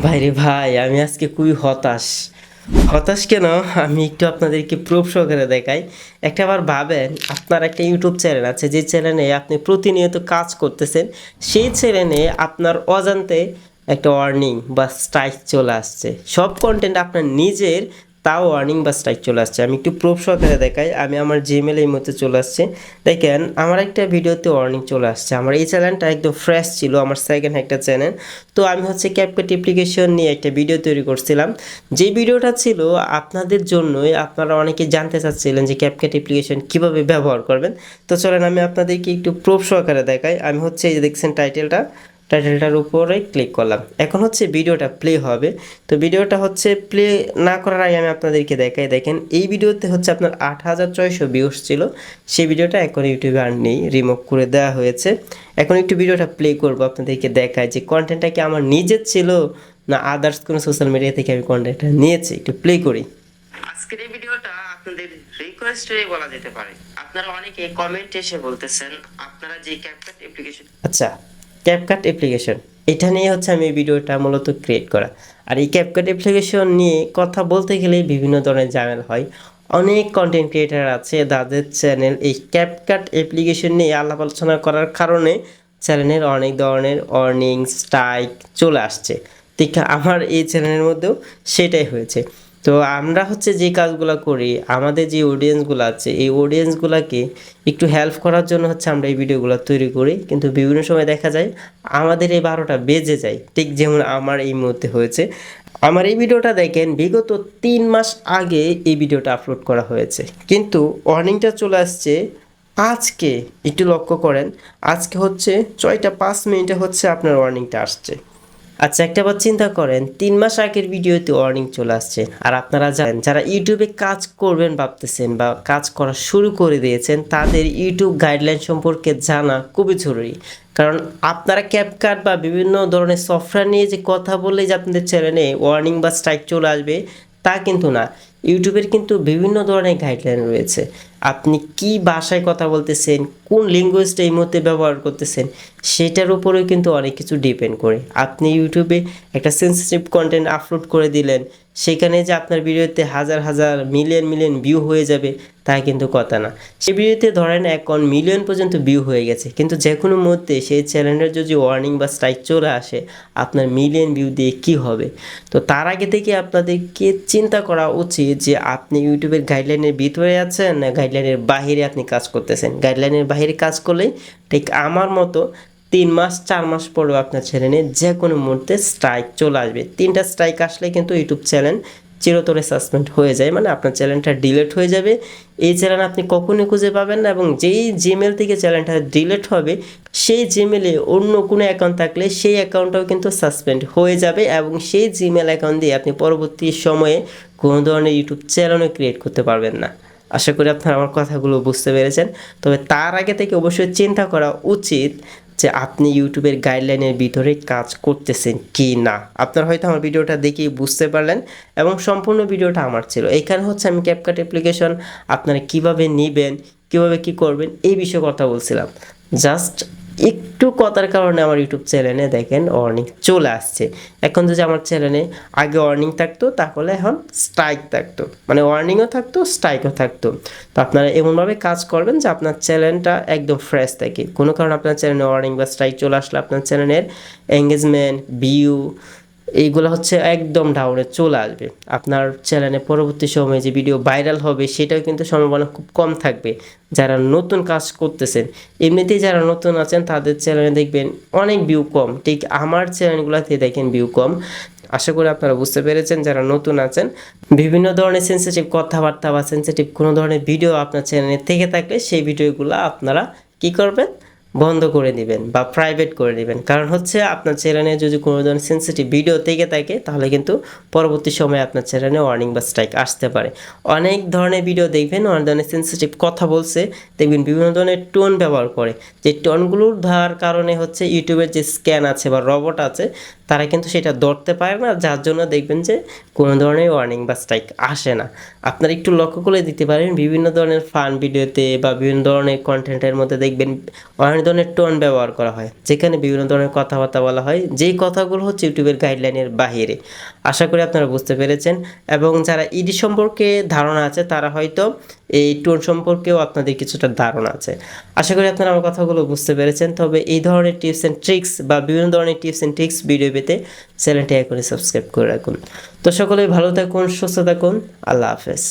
ভাইরে ভাই, আমি আজকে খুবই হতাশ। হতাশ কেন? আমি একটু আপনাদেরকে প্রুফ সহকারে দেখাই। একটা আবার ভাবেন, আপনার একটা ইউটিউব চ্যানেল আছে, যে চ্যানেলে আপনি প্রতিনিয়ত কাজ করতেছেন, সেই চ্যানেলে আপনার অজান্তে একটা ওয়ার্নিং বা স্ট্রাইক চলে আসছে। সব কন্টেন্ট আপনার নিজের তাও ওয়ার্নিং বা স্ট্রাইক চলে আসছে। আমি একটু প্রুফ সহকারে দেখাই। আমি আমার জিমেল এই মধ্যে চলে আসছে। দেখেন, আমার একটা ভিডিওতে ওয়ার্নিং চলে আসছে। আমার এই চ্যানেলটা একদম ফ্রেশ ছিল, আমার সেকেন্ড একটা চ্যানেল তো আমি হচ্ছে ক্যাপকাট অ্যাপ্লিকেশন নিয়ে একটা ভিডিও তৈরি করছিলাম। যে ভিডিওটা ছিল, আপনাদের জন্যই আপনারা অনেকে জানতে চাচ্ছিলেন যে ক্যাপকাট অ্যাপ্লিকেশন কীভাবে ব্যবহার করবেন। তো চলেন, আমি আপনাদেরকে একটু প্রুফ সহকারে দেখাই। আমি হচ্ছে এই যে দেখছেন টাইটেলটা টাইটেলটার উপরে ক্লিক করলাম। এখন হচ্ছে ভিডিওটা প্লে হবে। তো ভিডিওটা হচ্ছে প্লে না করার আগে আমি আপনাদেরকে দেখাই। দেখেন এই ভিডিওতে হচ্ছে আপনার আট হাজার ছয়শো ভিউস ছিল। সেই ভিডিওটা এখন ইউটিউবে আর নেই। রিমুভ করে দেওয়া হয়েছে। এখন একটু ভিডিওটা প্লে করব আপনাদেরকে দেখায় যে কন্টেন্টটা কি আমার নিজের ছিল না আদার্স কোনো সোশ্যাল মিডিয়া থেকে আমি কন্টেন্টটা নিয়েছি। একটু প্লে করি। আজকের এই ভিডিওটা আপনাদের রিকোয়েস্টে বলা যেতে পারে। আপনারা অনেকে কমেন্ট এসে বলতেছেন আপনারা যে ক্যাপকাট অ্যাপ্লিকেশন আচ্ছা। ক্যাপকাট অ্যাপ্লিকেশন এটা নিয়ে হচ্ছে আমি ভিডিওটা মূলত ক্রিয়েট করা। আর এই ক্যাপকাট অ্যাপ্লিকেশন নিয়ে কথা বলতে গেলে বিভিন্ন ধরনের ঝামেলা হয়। অনেক কন্টেন্ট ক্রিয়েটার আছে তাদের চ্যানেল এই ক্যাপকাট অ্যাপ্লিকেশন নিয়ে আলাপ আলোচনা করার কারণে চ্যানেলের অনেক ধরনের অর্নিং স্ট্রাইক চলে আসছে। ঠিক আমার এই চ্যানেলের মধ্যেও সেটাই হয়েছে। তো আমরা হচ্ছে যে কাজগুলো করি, আমাদের যে অডিয়েন্সগুলো আছে, এই অডিয়েন্সগুলোকে একটু হেল্প করার জন্য হচ্ছে আমরা এই ভিডিওগুলো তৈরি করি। কিন্তু বিভিন্ন সময় দেখা যায়, আমাদের এই বারোটা বেজে যায়, ঠিক যেমন আমার এই মুহূর্তে হয়েছে। আমার এই ভিডিওটা দেখেন, বিগত তিন মাস আগে এই ভিডিওটা আপলোড করা হয়েছে। কিন্তু ওয়ার্নিংটা চলে আসছে আজকে, একটু লক্ষ্য করেন, আজকে হচ্ছে ছয়টা পাঁচ মিনিটে হচ্ছে আপনার ওয়ার্নিংটা আসছে। আচ্ছা একটা বার চিন্তা করেন, তিন মাস আগের ভিডিওতে ওয়ার্নিং চলে আসছে। আর আপনারা জানেন, যারা ইউটিউবে কাজ করবেন ভাবতেছেন বা কাজ করা শুরু করে দিয়েছেন, তাদের ইউটিউব গাইডলাইন সম্পর্কে জানা খুবই জরুরি। কারণ আপনারা ক্যাপকাট বা বিভিন্ন ধরনের সফটওয়্যার নিয়ে যে কথা বললেই যে আপনাদের চ্যানেলে ওয়ার্নিং বা স্ট্রাইক চলে আসবে, তা কিন্তু না। ইউটিউবের কিন্তু বিভিন্ন ধরনের গাইডলাইন রয়েছে। আপনি কি ভাষায় কথা বলতেছেন, কোন ল্যাঙ্গুয়েজটা এই মুহূর্তে ব্যবহার করতেছেন, সেটার উপরেও কিন্তু অনেক কিছু ডিপেন্ড করে। আপনি ইউটিউবে একটা সেন্সিটিভ কন্টেন্ট আপলোড করে দিলেন, সেখানে যে আপনার ভিডিওতে হাজার হাজার মিলিয়ন মিলিয়ন ভিউ হয়ে যাবে তা কিন্তু কথা না। সে ভিডিওতে ধরেন এখন মিলিয়ন পর্যন্ত ভিউ হয়ে গেছে। কিন্তু যে কোনো মুহূর্তে সেই চ্যানেলের যদি ওয়ার্নিং বা স্ট্রাইক চলে আসে, আপনার মিলিয়ন ভিউ দিয়ে কি হবে? তো তার আগে থেকে আপনাদেরকে চিন্তা করা উচিত যে আপনি ইউটিউবের গাইডলাইনের ভিতরে আছেন না গাইডলাইনের বাহিরে আপনি কাজ করতেছেন? গাইডলাইনের বাহিরে কাজ করলেই ঠিক আমার মতো তিন মাস, চার মাস পরেও আপনার চ্যানেলে যে কোনো মুহূর্তে স্ট্রাইক চলে আসবে। তিনটা স্ট্রাইক আসলে কিন্তু ইউটিউব চ্যানেল চিরতরে সাসপেন্ড হয়ে যায়। মানে আপনার চ্যানেলটা ডিলেট হয়ে যাবে। এই চ্যানেল আপনি কখনোই খুঁজে পাবেন না এবং যেই জিমেল থেকে চ্যানেলটা ডিলেট হবে, সেই জিমেলে অন্য কোনো অ্যাকাউন্ট থাকলে সেই অ্যাকাউন্টটাও কিন্তু সাসপেন্ড হয়ে যাবে এবং সেই জিমেল অ্যাকাউন্ট দিয়ে আপনি পরবর্তী সময়ে কোনো ধরনের ইউটিউব চ্যানেলও ক্রিয়েট করতে পারবেন না। আশা করি আপনারা আমার কথাগুলো বুঝতে পেরেছেন। তবে তার আগে থেকে অবশ্যই চিন্তা করা উচিত যে আপনি ইউটিউবের গাইডলাইনের ভিতরে কাজ করতেছেন কি না। আপনারা হয়তো আমার ভিডিওটা দেখেই বুঝতে পারলেন এবং সম্পূর্ণ ভিডিওটা আমার ছিল। এখানে হচ্ছে আমি ক্যাপকাট অ্যাপ্লিকেশন আপনারা কীভাবে নেবেন, কীভাবে কি করবেন, এই বিষয়ে কথা বলছিলাম। জাস্ট একটু কথার কারণে আমার ইউটিউব চ্যানেলে দেখেন ওয়ার্নিং চলে আসছে। এখন যদি আমার চ্যানেলে আগে ওয়ার্নিং থাকতো, তাহলে এখন স্ট্রাইক থাকতো। মানে ওয়ার্নিংও থাকতো স্ট্রাইকও থাকতো। তো আপনারা এমনভাবে কাজ করবেন যে আপনার চ্যানেলটা একদম ফ্রেশ থাকে। কোনো কারণে আপনার চ্যানেলে ওয়ার্নিং বা স্ট্রাইক চলে আসলে আপনার চ্যানেলের এঙ্গেজমেন্ট ভিউ এইগুলো হচ্ছে একদম ডাউনে চলে আসবে। আপনার চ্যানেলে পরবর্তী সময়ে যে ভিডিও ভাইরাল হবে, সেটাও কিন্তু সম্ভাবনা খুব কম থাকবে। যারা নতুন কাজ করতেছেন, এমনিতেই যারা নতুন আছেন, তাদের চ্যানেলে দেখবেন অনেক ভিউ কম। ঠিক আমার চ্যানেলগুলোতে দেখেন ভিউ কম। আশা করি আপনারা বুঝতে পেরেছেন, যারা নতুন আছেন, বিভিন্ন ধরনের সেন্সিটিভ কথাবার্তা বা সেন্সিটিভ কোনো ধরনের ভিডিও আপনার চ্যানেলে থেকে থাকলে সেই ভিডিওগুলো আপনারা কি করবেন? বন্ধ করে দিবেন বা প্রাইভেট করে দিবেন। কারণ হচ্ছে আপনার চ্যানেলে যদি কোনো ধরনের সেন্সিটিভ ভিডিও থেকে থাকে, তাহলে কিন্তু পরবর্তী সময়ে আপনার চ্যানেলে ওয়ার্নিং বা স্ট্রাইক আসতে পারে। অনেক ধরনের ভিডিও দেখবেন, অনেক ধরনের সেন্সিটিভ কথা বলছে, দেখবেন বিভিন্ন ধরনের টোন ব্যবহার করে। যে টোনগুলোর ধার কারণে হচ্ছে ইউটিউবের যে স্ক্যান আছে বা রবট আছে, তারা কিন্তু সেটা ধরতে পারে না, যার জন্য দেখবেন যে কোনো ধরনের ওয়ার্নিং বা স্ট্রাইক আসে না। আপনারা একটু লক্ষ্য করে দিতে পারেন, বিভিন্ন ধরনের ফান ভিডিওতে বা বিভিন্ন ধরনের কন্টেন্টের মধ্যে দেখবেন ধরনের টোন ব্যবহার করা হয়, যেখানে বিভিন্ন ধরনের কথাবার্তা বলা হয়। যেই কথাগুলো হচ্ছে ইউটিউবের গাইডলাইনের বাহিরে। আশা করি আপনারা বুঝতে পেরেছেন। এবং যারা ইডি সম্পর্কে ধারণা আছে, তারা হয়তো এই টোন সম্পর্কেও আপনাদের কিছুটা ধারণা আছে। আশা করি আপনারা আমার কথাগুলো বুঝতে পেরেছেন। তবে এই ধরনের টিপস অ্যান্ড ট্রিক্স বা বিভিন্ন ধরনের টিপস অ্যান্ড ট্রিক্স ভিডিও পেতে চ্যানেলটি এখনই সাবস্ক্রাইব করে রাখুন। তো সকলেই ভালো থাকুন, সুস্থ থাকুন। আল্লাহ হাফেজ।